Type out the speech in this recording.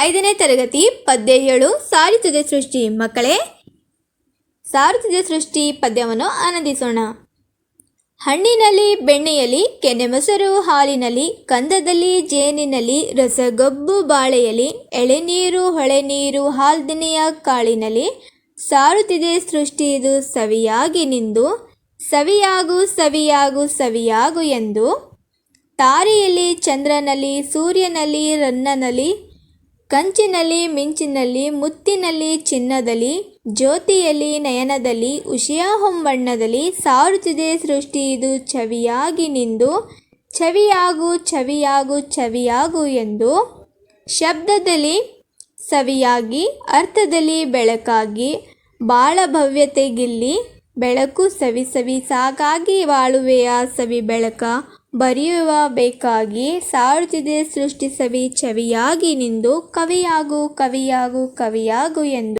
ಐದನೇ ತರಗತಿ ಪದ್ಯ ಏಳು ಸಾರಿತದೆ ಸೃಷ್ಟಿ. ಮಕ್ಕಳೇ ಸಾರುತ್ತಿದೆ ಸೃಷ್ಟಿ ಪದ್ಯವನ್ನು ಆನಂದಿಸೋಣ. ಹಣ್ಣಿನಲ್ಲಿ, ಬೆಣ್ಣೆಯಲ್ಲಿ ಕೆನೆ ಮೊಸರು ಹಾಲಿನಲ್ಲಿ, ಕಂದದಲ್ಲಿ, ಜೇನಿನಲ್ಲಿ, ರಸಗೊಬ್ಬು ಬಾಳೆಯಲ್ಲಿ, ಎಳೆನೀರು, ಹೊಳೆನೀರು ಹಾಲ್ದಿನೆಯ ಕಾಳಿನಲ್ಲಿ ಸಾರುತ್ತಿದೆ ಸೃಷ್ಟಿ ಇದು ಸವಿಯಾಗಿ ನಿಂದು, ಸವಿಯಾಗು ಸವಿಯಾಗು ಸವಿಯಾಗು ಎಂದು, ತಾರೆಯಲ್ಲಿ, ಚಂದ್ರನಲ್ಲಿ, ಸೂರ್ಯನಲ್ಲಿ, ರನ್ನನಲ್ಲಿ ಕಂಚಿನಲ್ಲಿ, ಮಿಂಚಿನಲ್ಲಿ, ಮುತ್ತಿನಲ್ಲಿ, ಚಿನ್ನದಲ್ಲಿ, ಜ್ಯೋತಿಯಲ್ಲಿ, ನಯನದಲ್ಲಿ ಉಷಿಯ ಹೊಂಬಣ್ಣದಲ್ಲಿ ಸಾರುತ್ತಿದೆ ಸೃಷ್ಟಿ. ಇದು ಚವಿಯಾಗಿ ನಿಂದು ಚವಿಯಾಗು ಚವಿಯಾಗು ಚವಿಯಾಗು ಎಂದು ಶಬ್ದದಲ್ಲಿ ಸವಿಯಾಗಿ, ಅರ್ಥದಲ್ಲಿ ಬೆಳಕಾಗಿ ಬಾಳ ಭವ್ಯತೆಗಿಲ್ಲಿ ಬೆಳಕು ಸವಿ ಸವಿ ಸಾಕಾಗಿ ಬಾಳುವೆಯ ಸವಿ ಬೆಳಕ. ಬರೆಯುವ ಬೇಕಾಗಿ ಸಾರುತ್ತಿದೆ ಸೃಷ್ಟಿಸವಿ ಚವಿಯಾಗಿ ನಿಂದು ಕವಿಯಾಗು ಕವಿಯಾಗು ಕವಿಯಾಗು ಎಂದು